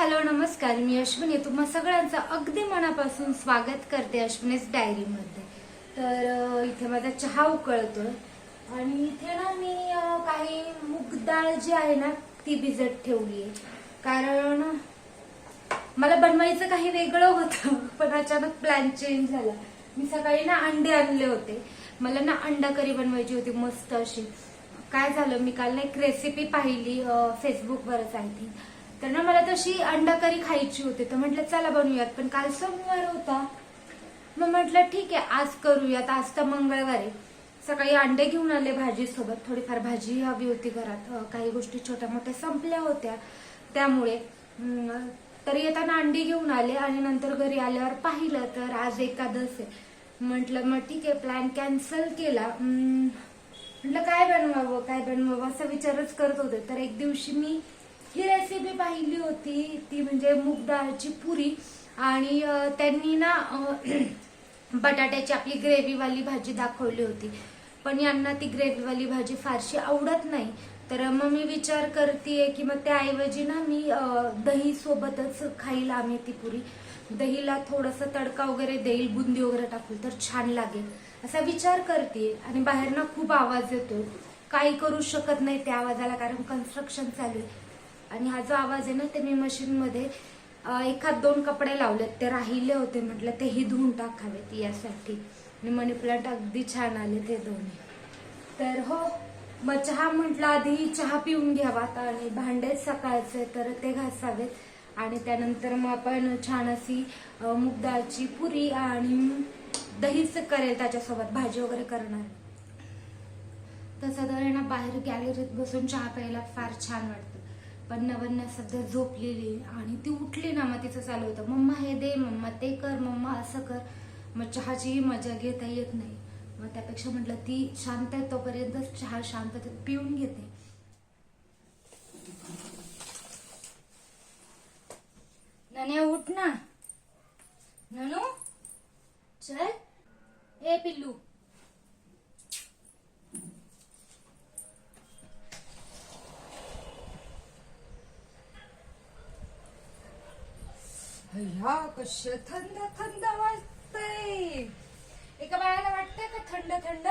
Hello नमस्कार. मी अश्विनी. तुम्हा सगळ्यांचं अगदी मनापासून स्वागत करते अश्विनीच डायरीमध्ये. तर इथे माझा चहा उकळतोय. आणि इथे ना मी काही मूग डाळ जी आहे ना ती भिजत ठेवली आहे कारण मला बनवायचं काही वेगळं होतं पण अचानक प्लॅन चेंज झाला. मी सकाळी ना अंडे आणले होते. मला ना अंडा करी बनवायची होती मस्त अशी. काय झालं मी काल ना एक रेसिपी पाहिली फेसबुकवरच आहे ती तर ना मला तशी अंडा करी खायची होती. तर म्हटलं चला बनवूयात. पण काल सोमवार होता. मग म्हटलं ठीक आहे आज करूयात. आज तर मंगळवार आहे. सकाळी अंडे घेऊन आले भाजीसोबत. थोडीफार भाजी हवी होती घरात. काही गोष्टी छोट्या मोठ्या संपल्या होत्या. त्यामुळे तर येताना अंडी घेऊन आले आणि नंतर घरी आल्यावर पाहिलं तर आज एकादश आहे. म्हटलं मग ठीक आहे प्लॅन कॅन्सल केला. म्हटलं काय बनवावं काय बनवावं? असा विचारच करत होते. तर एक दिवशी मी ही रेसिपी पाहिली होती ती म्हणजे मूग डाळची पुरी आणि त्यांनी ना बटाट्याची आपली ग्रेव्हीवाली भाजी दाखवली होती. पण यांना ती ग्रेव्हीवाली भाजी फारशी आवडत नाही. तर मग मी विचार करते की मग त्याऐवजी ना मी दही सोबतच खाईल आम्ही ती पुरी. दहीला थोडस तडका वगैरे देईल बुंदी वगैरे टाकून तर छान लागेल. असा विचार करते आणि बाहेर ना खूप आवाज येतो काही करू शकत नाही त्या आवाजाला कारण कन्स्ट्रक्शन चालू आहे. आणि हा जो आवाज आहे ना ते मी मशीनमध्ये एखाद दोन कपडे लावलेत ते राहिले होते. म्हटलं तेही धुवून टाकावेत यासाठी. आणि मनी प्लांट अगदी छान आले ते दोन्ही. तर हो मग चहा म्हटलं आधी चहा पिऊन घ्यावात आणि भांडे सकाळचे तर ते घासावेत. आणि त्यानंतर मग आपण छान अशी मूग डाळची पुरी आणि दहीच करेल त्याच्यासोबत. भाजी वगैरे करणार. तसं तर आहे ना बाहेर गॅलरीत बसून चहा प्यायला फार छान वाटतं. पण नवन्या सध्या झोपलेली आणि ती उठली ना मग तिचं चालू होतं. मम्मा हे दे मम्मा ते कर मम्मा असं कर. मग चहाचीही मजा घेता येत नाही. मग त्यापेक्षा म्हटलं ती शांत आहे तोपर्यंत चहा शांततेत पिऊन घेते. नन्या उठ ना. ननू चल. ए पिल्लू. ह्या कश थंड थंड वाजतंय. एका बाळाला वाटतंय का थंड थंड?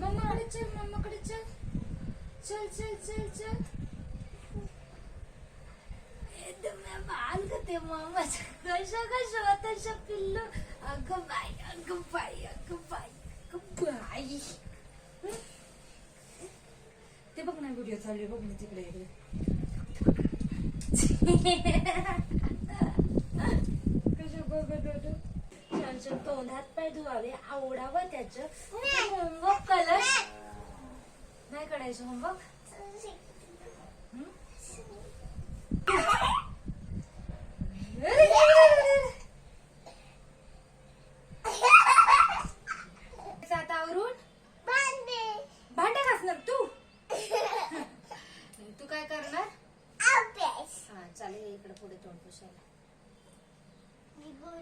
मम्माकडे चल मम्माकडे चल चल चल चल. चल एकदम बाल ते मामाचं. कशा कशा तशा पिल्लू. अगं बाई अगं बाई अगं बाई अगं बाई. ते बघ ना व्हिडिओ चालू आहे बघ ना तिकडे इकडे. छान पाय धुवावे आवडावं त्याचं होमवर्क कलर. नाही करायचं होमवर्क आता आवरून भांडे घासणार तू तू काय करणार हा चालेल इकडे पुढे तोंड पुसायला जुगू,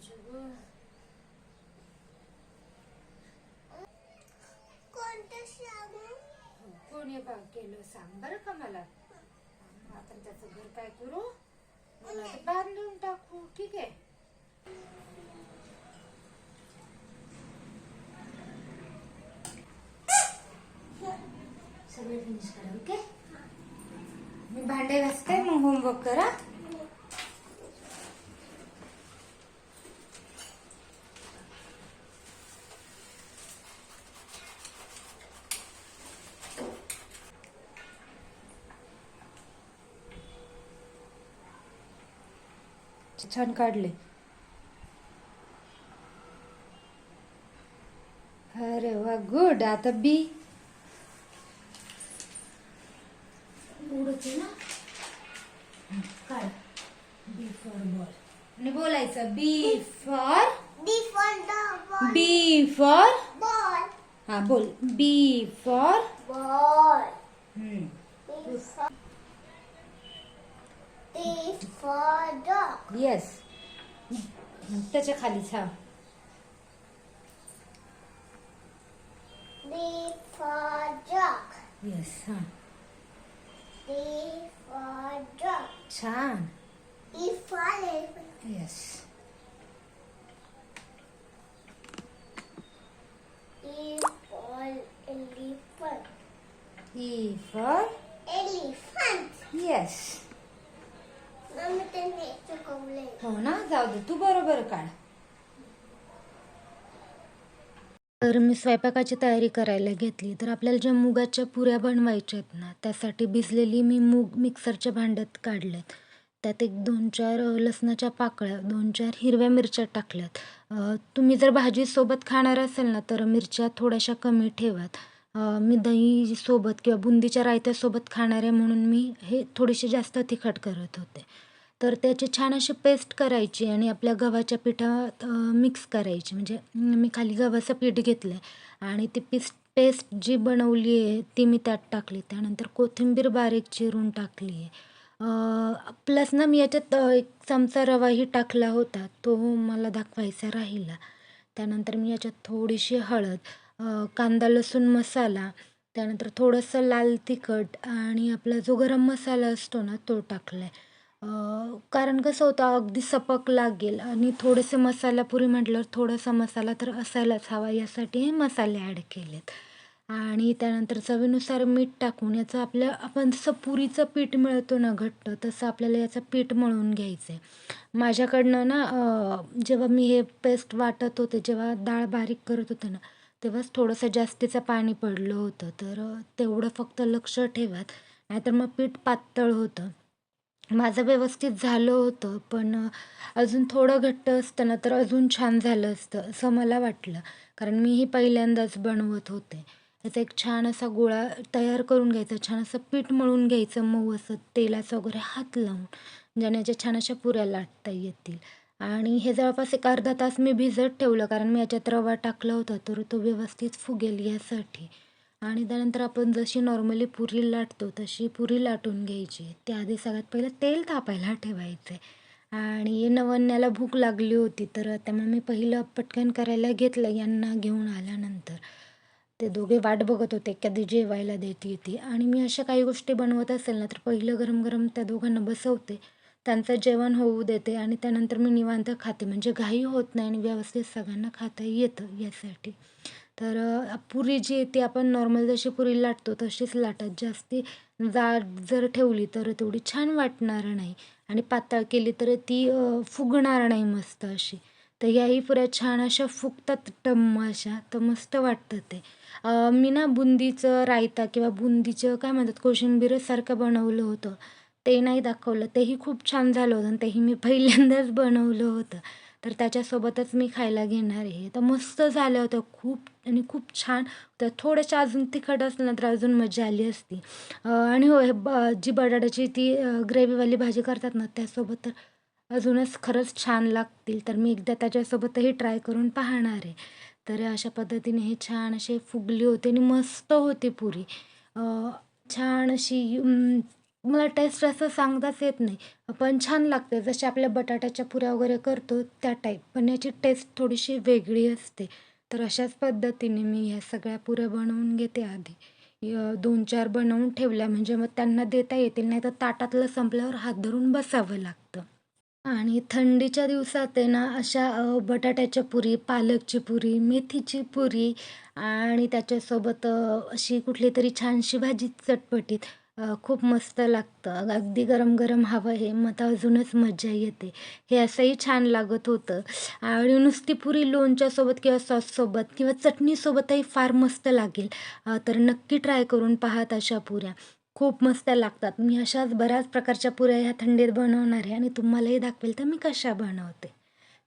जुगू. हो, कोणी बा केलं सांग बरं का मला? आपण त्याचं घर काय करू? मला ते बांधून टाकू. ठीक आहे. सगळे फिनिश करा ओके मी भांडे घासते मग होमवर्क करा. छान काढले. अरे वा गुड आता बी काढ. बी फॉर बॉल बोलायचं बी फॉर बी फॉर हा बोल. B for येस त्याच्या खालीच हा येस हा D for dog. छान E for elephant. Yes E for elephant. E for Elephant. Yes mummy त्यांनी चुकवले हो ना? जाऊ दे. तू बरोबर काढ. तर मी स्वयंपाकाची तयारी करायला घेतली. तर आपल्याला ज्या मुगाच्या पुऱ्या बनवायच्या आहेत ना त्यासाठी भिजलेली मी मूग मिक्सरच्या भांड्यात काढल्यात. त्यात एक दोन चार लसणाच्या पाकळ्या दोन चार हिरव्या मिरच्या टाकल्यात. तुम्ही जर भाजीसोबत खाणार असेल ना तर मिरच्या थोड्याशा कमी ठेवात. मी दही सोबत किंवा बुंदीच्या रायत्यासोबत खाणार आहे म्हणून मी हे थोडेसे जास्त तिखट करत होते. तर त्याची छान अशी पेस्ट करायची आणि आपल्या गव्हाच्या पिठात मिक्स करायची. म्हणजे मी खाली गव्हाचं पीठ घेतलं आहे आणि ती पिस पेस्ट जी बनवली आहे ती मी त्यात टाकली. त्यानंतर कोथिंबीर बारीक चिरून टाकली आहे प्लस ना मी याच्यात एक चमचा रवाही टाकला होता. तो मला दाखवायचा राहिला. त्यानंतर मी याच्यात थोडीशी हळद कांदा लसूण मसाला त्यानंतर थोडंसं लाल तिखट आणि आपला जो गरम मसाला असतो ना तो टाकला आहे कारण कसं होतं अगदी सपक लागेल आणि थोडेसे मसाला पुरी म्हटल्यावर थोडासा मसाला तर असायलाच हवा यासाठी हे मसाले ॲड केलेत. आणि त्यानंतर चवीनुसार मीठ टाकून याचं आपल्या आपण जसं पुरीचं पीठ मिळतो ना घट्ट तसं आपल्याला याचं पीठ मळून घ्यायचं आहे माझ्याकडनं ना जेव्हा मी हे पेस्ट वाटत होते जेव्हा डाळ बारीक करत होते ना तेव्हाच थोडंसं जास्तीचं पाणी पडलं होतं. तर तेवढं फक्त लक्ष ठेवात नाहीतर मग पीठ पातळ होतं. माझं व्यवस्थित झालं होतं पण अजून थोडं घट्ट असतं ना तर अजून छान झालं असतं असं मला वाटलं. कारण मीही पहिल्यांदाच बनवत होते. याचा एक छान असा गोळा तयार करून घ्यायचा छान असं पीठ मळून घ्यायचं मऊ असं तेलाचा वगैरे हात लावून ज्याने याच्या छान अशा पुऱ्या लाटता येतील. आणि हे जवळपास एक अर्धा तास मी भिजत ठेवलं कारण मी याच्यात रवा टाकला होता तर तो व्यवस्थित फुगेल यासाठी. आणि त्यानंतर आपण जशी नॉर्मली पुरी लाटतो तशी पुरी लाटून घ्यायची. त्याआधी सगळ्यात पहिलं तेल तापायला ठेवायचं. आहे आणि नवन्याला भूक लागली होती तर त्यामुळे मी पहिलं पटकन करायला घेतलं यांना घेऊन आल्यानंतर. ते दोघे वाट बघत होते कधी जेवायला देते ती. आणि मी अशा काही गोष्टी बनवत असेल ना तर पहिलं गरम गरम त्या दोघांना बसवते. त्यांचं जेवण होऊ देते आणि त्यानंतर मी निवांत खाते. म्हणजे घाई होत नाही आणि व्यवस्थित सगळ्यांना खाता येतं यासाठी. तर पुरी जी आहे ती आपण नॉर्मल जशी पुरी लाटतो तशीच लाटत. जास्ती जाड जर ठेवली तर तेवढी छान वाटणार नाही. आणि पातळ केली तर ती फुगणार नाही मस्त अशी. तर याही पुऱ्या छान अशा फुगतात टम्म अशा तर मस्त वाटतं ते. मी ना बुंदीचं रायता किंवा बुंदीचं काय म्हणतात कोशिंबीरसारखं बनवलं होतं. ते नाही दाखवलं. तेही खूप छान झालं होतं आणि तेही मी पहिल्यांदाच बनवलं होतं. तर त्याच्यासोबतच मी खायला घेणार आहे. तर मस्त झालं होतं खूप आणि खूप छान तर थोडंशा अजून तिखट असलं तर अजून मजा आली असती. आणि हो हे ब जी बटाट्याची ती ग्रेव्हीवाली भाजी करतात ना त्यासोबत तर अजूनच खरंच छान लागतील. तर मी एकदा त्याच्यासोबतही ट्राय करून पाहणार आहे. तर अशा पद्धतीने हे छान असे फुगली होते आणि मस्त होती पुरी. छान अशी मला टेस्ट असं सांगताच येत नाही. पण छान लागते. जसे आपल्या बटाट्याच्या पुऱ्या वगैरे करतो त्या टाईप पण याची टेस्ट थोडीशी वेगळी असते. तर अशाच पद्धतीने मी ह्या सगळ्या पुऱ्या बनवून घेते आधी. दोन चार बनवून ठेवल्या. म्हणजे मग त्यांना देता येतील. नाही तर ताटातलं संपल्यावर हात धरून बसावं लागतं. आणि थंडीच्या दिवसात आहे ना अशा बटाट्याच्या पुरी पालकची पुरी मेथीची पुरी आणि त्याच्यासोबत अशी कुठली तरी छानशी भाजी चटपटीत खूप मस्त लागतं. अगदी गरम गरम हवं हे. मग तर अजूनच मजा येते. हे असंही छान लागत होतं. आणि नुसती पुरी लोणच्यासोबत किंवा सॉससोबत किंवा चटणीसोबतही फार मस्त लागेल. तर नक्की ट्राय करून पाहात अशा पुऱ्या. खूप मस्त लागतात. मी अशाच बऱ्याच प्रकारच्या पुऱ्या ह्या थंडीत बनवणार आहे आणि तुम्हालाही दाखवेल तर मी कशा बनवते.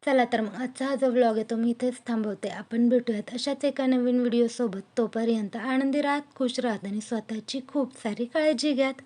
चला तर मग आजचा हा जो व्लॉग आहे तो मी इथेच थांबवते. आपण भेटूयात अशाच एका नवीन व्हिडिओसोबत तोपर्यंत आनंदी राहत खुश राहत आणि स्वतःची खूप सारी काळजी घ्यात.